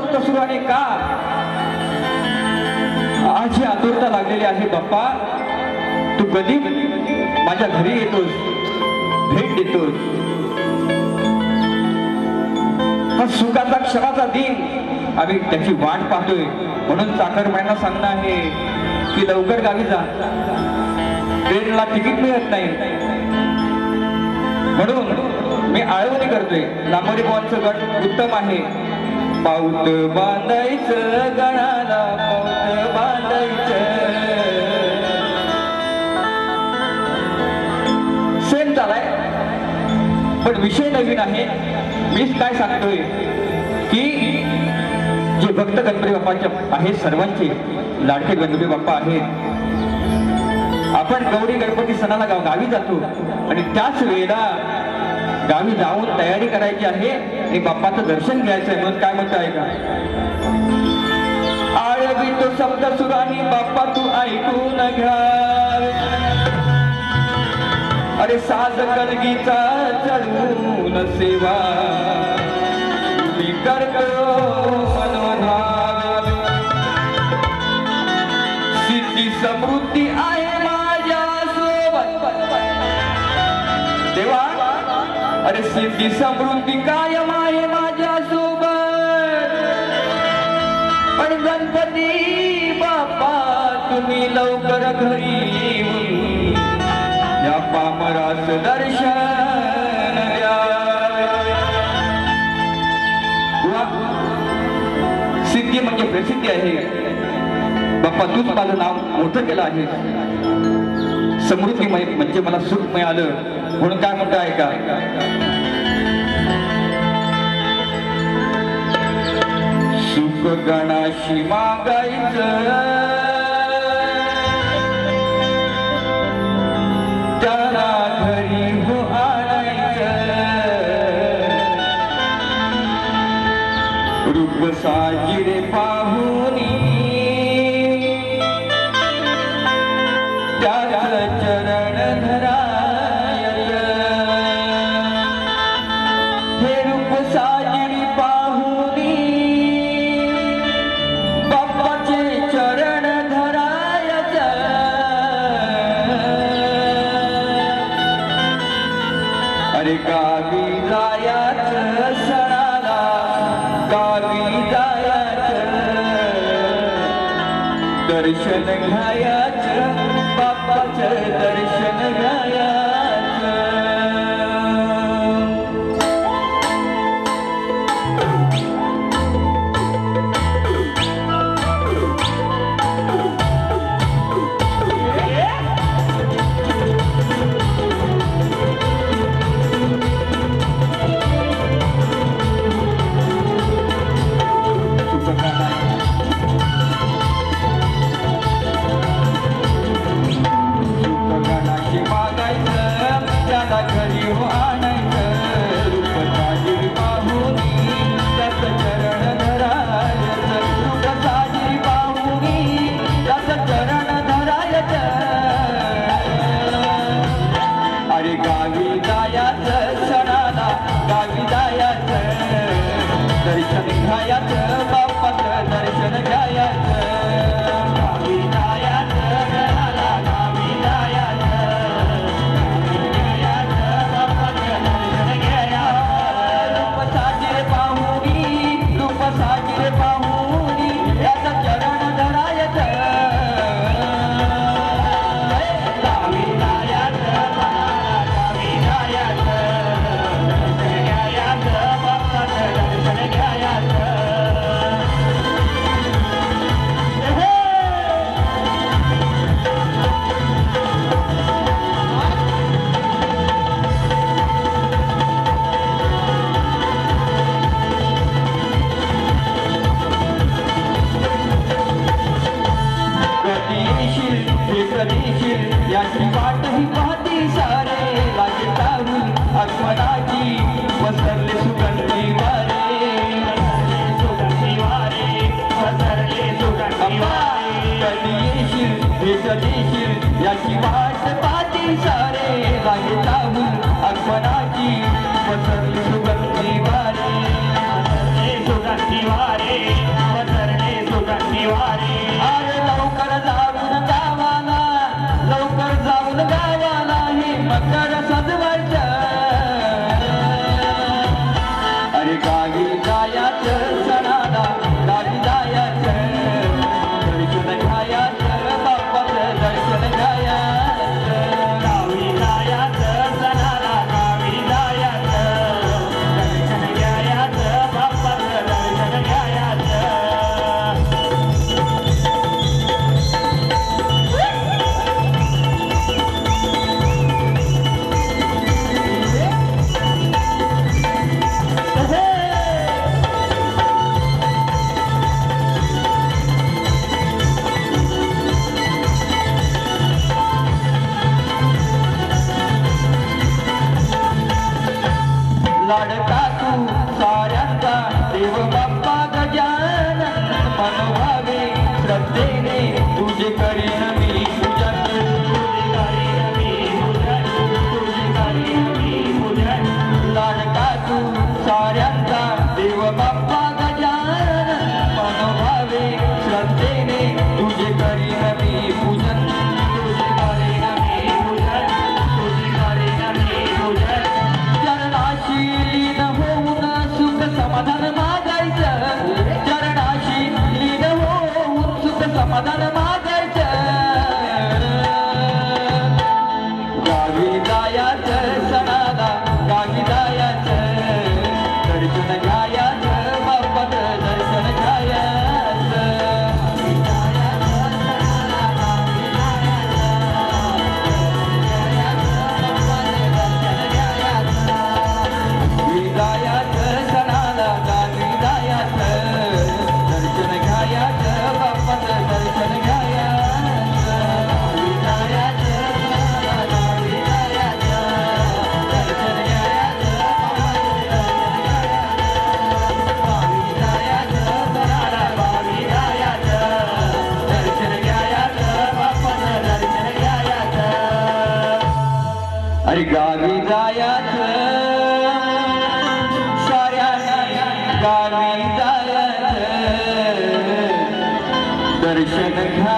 तसो आणि का आज ही आतुरता लागलेली आहे बाप्पा. तू कधी माझ्या घरी येतोस? भेट देतोस? हा सुखाचा क्षणाचा दिन. आम्ही त्याची वाट पाहतोय. म्हणून चाकरमान्यांना सांगणं आहे की लवकर गावी जा. ट्रेनला तिकीट मिळत नाही. म्हणून मी आळवणी करतोय. लांबोरी बॉलचं गट उत्तम आहे. पाऊत बांधायचं गणाला पाऊत बांधायचं. सेम झालाय. पण विषय नवीन आहे. मीच काय सांगतोय की जे भक्त गणपती बाप्पाचे आहेत सर्वांचे लाडके गणपती बाप्पा आहेत आपण गौरी गणपती सणाला गाव गावी जातो आणि त्याच वेळेला गावी जाऊन तयारी करायची आहे. आणि बाप्पाचं दर्शन घ्यायचं आहे म्हणून काय म्हणतो आहे का आळवी तो शब्द सुरानी बाप्पा तू ऐकून घ्या. अरे साज कलगीचा चढून सेवा. मी करतो सिद्धी समृद्धी आहे. अरे सिद्धी समृद्धी कायम आहे माझ्या सोबत. पण गणपती बाप्पा तुम्ही लवकर घरी या पामरास दर्शन सिद्धी म्हणजे प्रसिद्धी आहे. बाप्पा तूच माझं नाव मोठं केलं आहे. समृद्धी म्हणजे मला सुख मिळालं. म्हणून काय म्हणता आहे का? गणाशी मागायचं. दर्शन घ्यायाचं बाप्पाचं दर्शन घ्यायाचं जगेशील याची वाट पाती सारे लागे जाऊन अकबराची पसरली सुगंधी वारे. पसरले सुगंधी वारे पसरले सुगंधी वारे. काढता तू साऱ्यांचा देव बाप्पा गजानन मनोभावे श्रद्धेने तुझे करीन मी तुझ्या 받아라. Appreciate that.